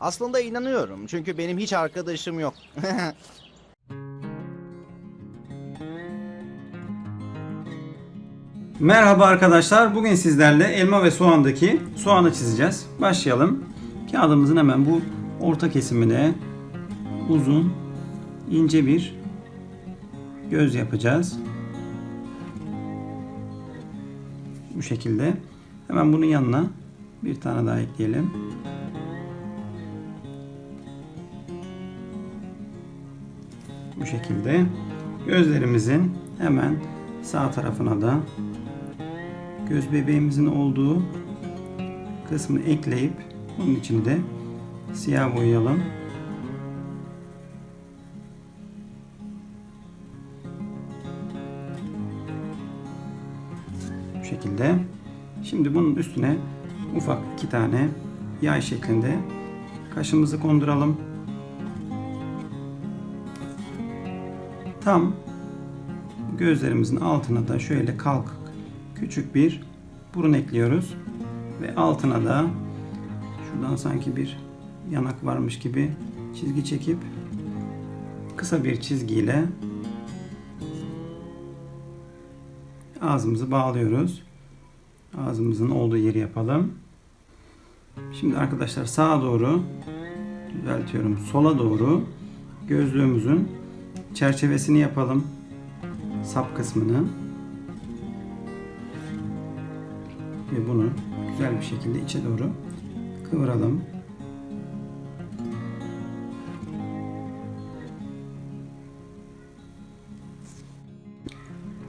Aslında inanıyorum çünkü benim hiç arkadaşım yok. Merhaba arkadaşlar. Bugün sizlerle elma ve soğandaki soğanı çizeceğiz. Başlayalım. Kağıdımızın hemen bu orta kesimine uzun, ince bir göz yapacağız. Bu şekilde. Hemen bunun yanına bir tane daha ekleyelim. Bu şekilde. Gözlerimizin hemen sağ tarafına da göz bebeğimizin olduğu kısmı ekleyip bunun içinde siyah boyayalım. Bu şekilde. Şimdi bunun üstüne ufak iki tane yay şeklinde kaşımızı konduralım. Tam gözlerimizin altına da şöyle kalkık küçük bir burun ekliyoruz. Ve altına da şuradan sanki bir yanak varmış gibi çizgi çekip kısa bir çizgiyle ağzımızı bağlıyoruz. Ağzımızın olduğu yeri yapalım. Şimdi arkadaşlar sağa doğru düzeltiyorum. Sola doğru gözlüğümüzün çerçevesini yapalım. Sap kısmını. ve bunu güzel bir şekilde içe doğru kıvıralım.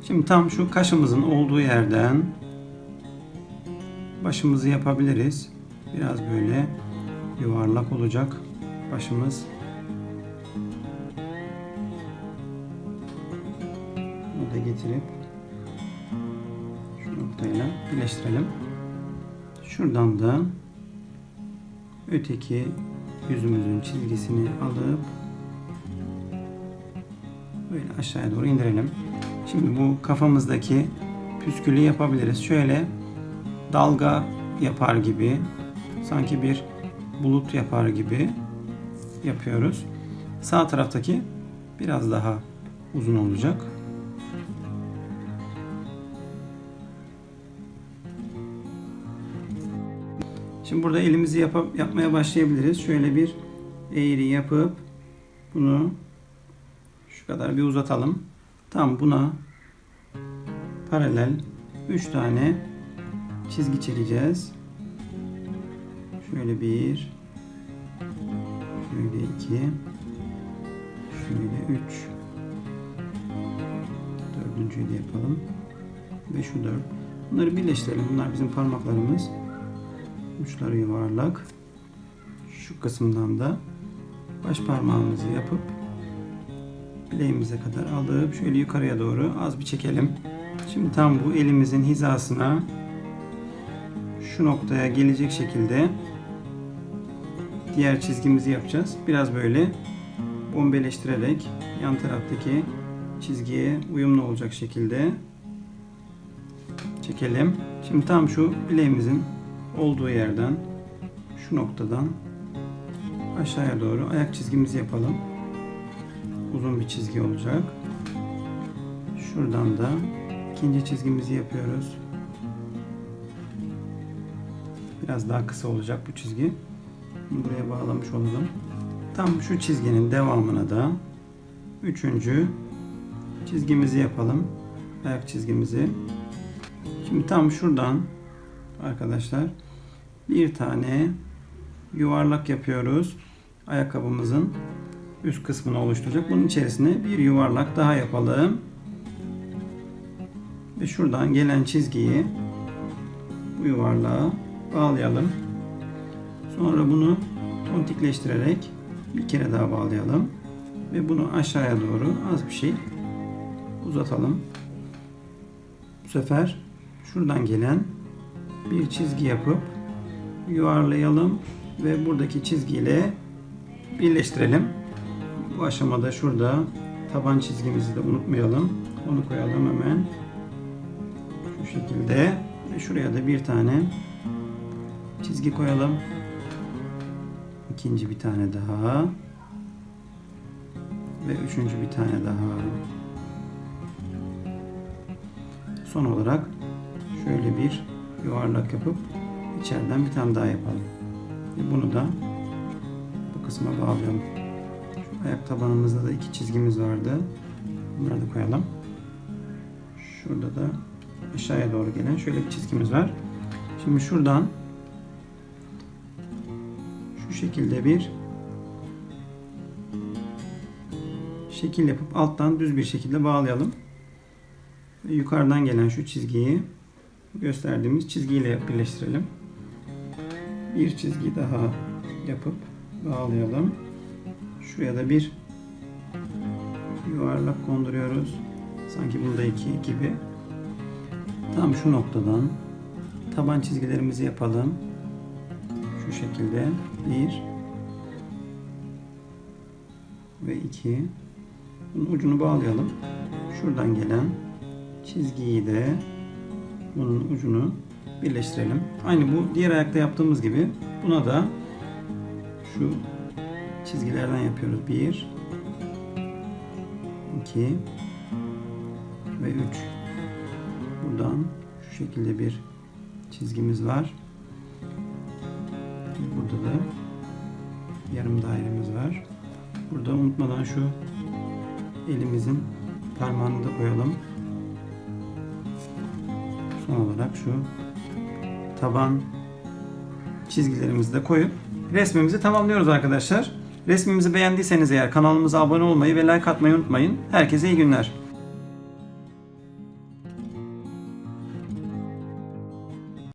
Şimdi tam şu kaşımızın olduğu yerden başımızı yapabiliriz. Biraz böyle yuvarlak olacak başımız. Getirip şu noktayla birleştirelim. Şuradan da öteki yüzümüzün çizgisini alıp böyle aşağıya doğru indirelim. Şimdi bu kafamızdaki püskülü yapabiliriz. Şöyle dalga yapar gibi sanki bir bulut yapar gibi yapıyoruz. Sağ taraftaki biraz daha uzun olacak. Şimdi burada elimizi yapıp, yapmaya başlayabiliriz. Şöyle bir eğri yapıp bunu şu kadar bir uzatalım. Tam buna paralel 3 tane çizgi çekeceğiz. Şöyle bir, şöyle iki, şöyle üç, dördüncüyü de yapalım ve şu dört. Bunları birleştirelim. Bunlar bizim parmaklarımız. Uçları yuvarlak. Şu kısımdan da baş parmağımızı yapıp bileğimize kadar alıp şöyle yukarıya doğru az bir çekelim. Şimdi tam bu elimizin hizasına şu noktaya gelecek şekilde diğer çizgimizi yapacağız. Biraz böyle bombeleştirerek yan taraftaki çizgiye uyumlu olacak şekilde çekelim. Şimdi tam şu bileğimizin olduğu yerden şu noktadan aşağıya doğru ayak çizgimizi yapalım. Uzun bir çizgi olacak. Şuradan da ikinci çizgimizi yapıyoruz. Biraz daha kısa olacak bu çizgi. Buraya bağlamış olalım. Tam şu çizginin devamına da üçüncü çizgimizi yapalım. Ayak çizgimizi. Şimdi tam şuradan arkadaşlar bir tane yuvarlak yapıyoruz. Ayakkabımızın üst kısmını oluşturacak. Bunun içerisine bir yuvarlak daha yapalım. Ve şuradan gelen çizgiyi bu yuvarlığa bağlayalım. Sonra bunu tontikleştirerek bir kere daha bağlayalım. Ve bunu aşağıya doğru az bir şey uzatalım. Bu sefer şuradan gelen bir çizgi yapıp yuvarlayalım ve buradaki çizgiyle birleştirelim. Bu aşamada şurada taban çizgimizi de unutmayalım. Onu koyalım hemen. Şu şekilde ve şuraya da bir tane çizgi koyalım. ikinci bir tane daha ve üçüncü bir tane daha. Son olarak şöyle bir yuvarlak yapıp içeriden bir tane daha yapalım. Ve bunu da bu kısma bağlayalım. Şu ayak tabanımızda da iki çizgimiz vardı. Bunları da koyalım. Şurada da aşağıya doğru gelen şöyle bir çizgimiz var. Şimdi şuradan şu şekilde bir şekil yapıp alttan düz bir şekilde bağlayalım. Yukarıdan gelen şu çizgiyi gösterdiğimiz çizgiyle birleştirelim. Bir çizgi daha yapıp bağlayalım. Şuraya da bir yuvarlak konduruyoruz. Sanki bundaki gibi. Tam şu noktadan taban çizgilerimizi yapalım. Şu şekilde bir ve iki. Bunun ucunu bağlayalım. Şuradan gelen çizgiyi de bunun ucunu birleştirelim. Aynı bu diğer ayakta yaptığımız gibi buna da şu çizgilerden yapıyoruz. Bir, iki ve üç. Buradan şu şekilde bir çizgimiz var. Burada da yarım dairemiz var. Burada unutmadan şu elimizin parmağını da koyalım. Son olarak şu taban çizgilerimizi de koyup resmimizi tamamlıyoruz arkadaşlar. Resmimizi beğendiyseniz eğer kanalımıza abone olmayı ve like atmayı unutmayın. Herkese iyi günler.